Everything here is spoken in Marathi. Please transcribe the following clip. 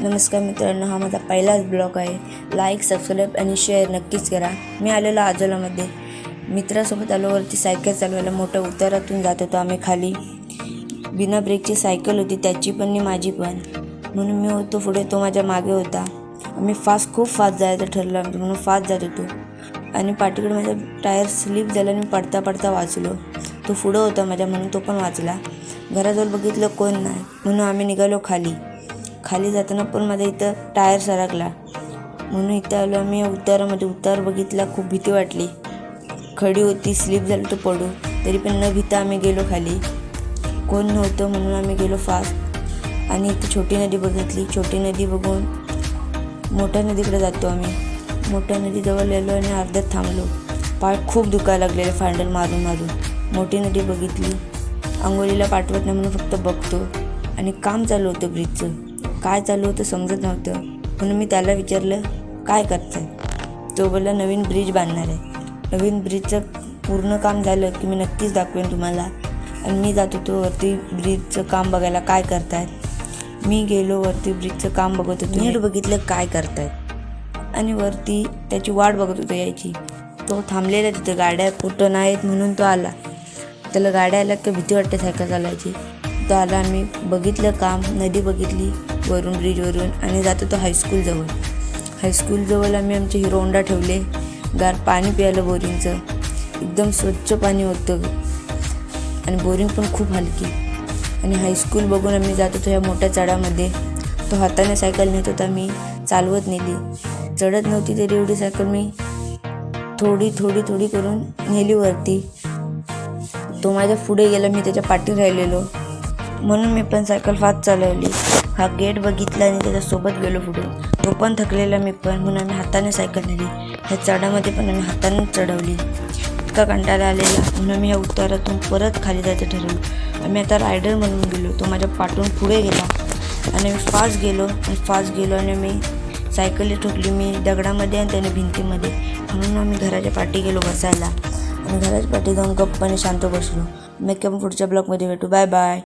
नमस्कार मित्रांनो हा माझा पहिलाच ब्लॉग आहे. लाईक सबस्क्राईब आणि शेअर नक्कीच करा. मी आलेलो आजोलामध्ये. मित्रासोबत आलो वरती सायकल चालवायला. मोठ्या उतारातून जात होतो आम्ही खाली. बिना ब्रेकची सायकल होती त्याची पण आणि माझी पण. म्हणून मी होतो पुढे तो माझ्या मागे होता. आम्ही फास्ट खूप फास्ट जायचं ठरलं आमचं. म्हणून फास्ट जात होतो. आणि पाठीकडे माझा टायर स्लिप झाला आणि पडता पडता वाचलो. तो पुढं होता माझ्या म्हणून तो पण वाचला. घराजवळ बघितलं कोण नाही. म्हणून आम्ही निघालो खाली. खाली जाताना पण माझा इथं टायर सरकला. म्हणून इथं आलो आम्ही. उतारामध्ये उतार बघितला खूप भीती वाटली. खडी होती स्लिप झालं तो पडू. तरी पण न भीता आम्ही गेलो खाली. कोण नव्हतं म्हणून आम्ही गेलो फास्ट आणि इथं छोटी नदी बघितली. छोटी नदी बघून मोठ्या नदीकडे जातो आम्ही. मोठ्या नदीजवळ गेलो आणि अर्ध्यात थांबलो. पाय खूप दुखायला लागलेले फांडल मारून मारून. मोठी नदी बघितली. आंघोळीला पाठवत नाही म्हणून फक्त बघतो. आणि काम चालू होतं ब्रिजचं. काय चालू होतं समजत नव्हतं. म्हणून मी त्याला विचारलं काय करताय? तो बोलला नवीन ब्रिज बांधणार आहे. नवीन ब्रिजचं पूर्ण काम झालं की मी नक्कीच दाखवेन तुम्हाला. आणि मी जात होतो वरती ब्रिजचं काम बघायला काय करतायत मी गेलो वरती ब्रिजचं काम बघत होतो. नीट बघितलं काय करतायत आणि वरती त्याची वाट बघत होतो यायची. तो थांबलेला तिथे गाड्या कुठं नाहीत म्हणून तो आला. त्याला गाड्या आल्या की भीती वाटते सायकल चालायची तो आला आम्ही बघितलं काम नदी बघितली. वरून ब्रिजवरून आणि जात होतो हायस्कूलजवळ हायस्कूलजवळ आम्ही आमचे हिरो होंडा ठेवले. गार पाणी प्यायलं बोरिंगचं. एकदम स्वच्छ पाणी होतं. आणि बोरिंग पण खूप हलकी. आणि हायस्कूल बघून आम्ही जात होतो ह्या मोठ्या चढामध्ये. तो हाताने सायकल नेत होता मी चालवत नेली. चढत नव्हती तरी एवढी सायकल मी थोडी थोडी थोडी करून नेली वरती. तो माझ्या पुढे गेला मी त्याच्या पाठी राहिलेलो. म्हणून मी पण सायकल फास्ट चालवली. हा गेट बघितला आणि त्याच्यासोबत गेलो पुढे. तो पण थकलेला मी पण म्हणून आम्ही हाताने सायकल नेली. ह्या चढामध्ये पण आम्ही हाताने चढवली. इतका कंटाळा आलेला म्हणून मी ह्या उतारातून परत खाली जायचं ठरवलं. आम्ही आता रायडर म्हणून गेलो. तो माझ्या पाठून पुढे गेला. आणि मी फास्ट गेलो आणि फास्ट गेलो आणि मी सायकली ठोकली मी दगडामध्ये आणि त्याने भिंतीमध्ये. म्हणून आम्ही घराच्या पाठी गेलो बसायला. आणि घराच्या पाठी जाऊन गप्पाने शांत बसलो. मेकअप पुढच्या ब्लॉगमध्ये भेटू. Bye bye.